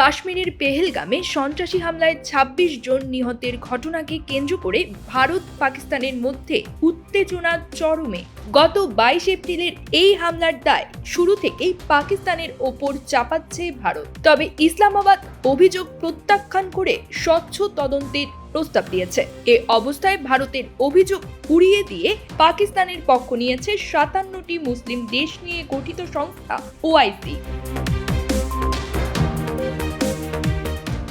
কাশ্মীরের পেহেলগামে সন্ত্রাসী হামলায় ২৬ জন নিহতের ঘটনাকে কেন্দ্র করে ভারত পাকিস্তানের মধ্যে উত্তেজনা চরমে। গত বাইশ এপ্রিলের এই হামলার দায় শুরু থেকেই পাকিস্তানের ওপর চাপাচ্ছে ভারত। তবে ইসলামাবাদ অভিযোগ প্রত্যাখ্যান করে স্বচ্ছ তদন্তের প্রস্তাব দিয়েছে। এ অবস্থায় ভারতের অভিযোগ উড়িয়ে দিয়ে পাকিস্তানের পক্ষ নিয়েছে সাতান্নটি মুসলিম দেশ নিয়ে গঠিত সংস্থা ওআইসি।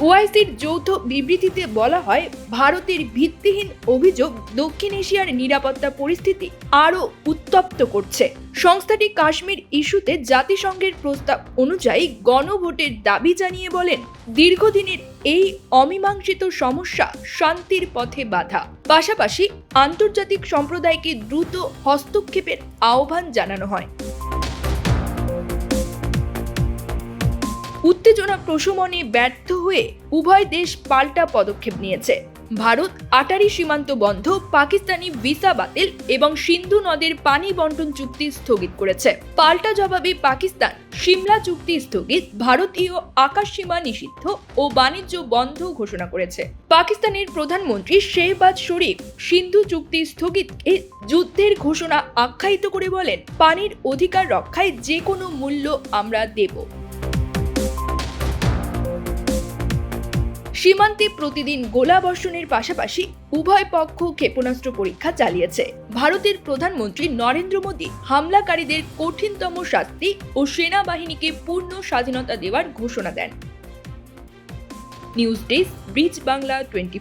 ওআইসির যৌথ বিবৃতিতে বলা হয়, ভারতের ভিত্তিহীন অভিযোগ দক্ষিণ এশিয়ার নিরাপত্তা পরিস্থিতি আরও উত্তপ্ত করছে। সংস্থাটি কাশ্মীর ইস্যুতে জাতিসংঘের প্রস্তাব অনুযায়ী গণভোটের দাবি জানিয়ে বলেন, দীর্ঘদিনের এই অমীমাংসিত সমস্যা শান্তির পথে বাধা। পাশাপাশি আন্তর্জাতিক সম্প্রদায়কে দ্রুত হস্তক্ষেপের আহ্বান জানানো হয়। উত্তেজনা প্রশমনে ব্যর্থ হয়ে উভয় দেশ পাল্টা পদক্ষেপ নিয়েছে। ভারত আটারি সীমান্ত বন্ধ, পাকিস্তানি ভিসা বাতিল এবং সিন্ধু নদের পানি বন্টন চুক্তি স্থগিত করেছে। পাল্টা জবাবে পাকিস্তান, সিমলা চুক্তি স্থগিত, ভারতীয় আকাশ সীমা নিষিদ্ধ ও বাণিজ্য বন্ধ ঘোষণা করেছে। পাকিস্তানের প্রধানমন্ত্রী শেহবাজ শরীফ সিন্ধু চুক্তি স্থগিতকে যুদ্ধের ঘোষণা আখ্যায়িত করে বলেন, পানির অধিকার রক্ষায় যে কোনো মূল্য আমরা দেব। সীমান্তে প্রতিদিন গোলা বর্ষণের পাশাপাশি উভয় পক্ষ ক্ষেপণাস্ত্র পরীক্ষা চালিয়েছে। ভারতের প্রধানমন্ত্রী নরেন্দ্র মোদী হামলাকারীদের কঠিনতম শাস্তি ও সেনাবাহিনীকে পূর্ণ স্বাধীনতা দেওয়ার ঘোষণা দেন। News desk, bridge Bangla twenty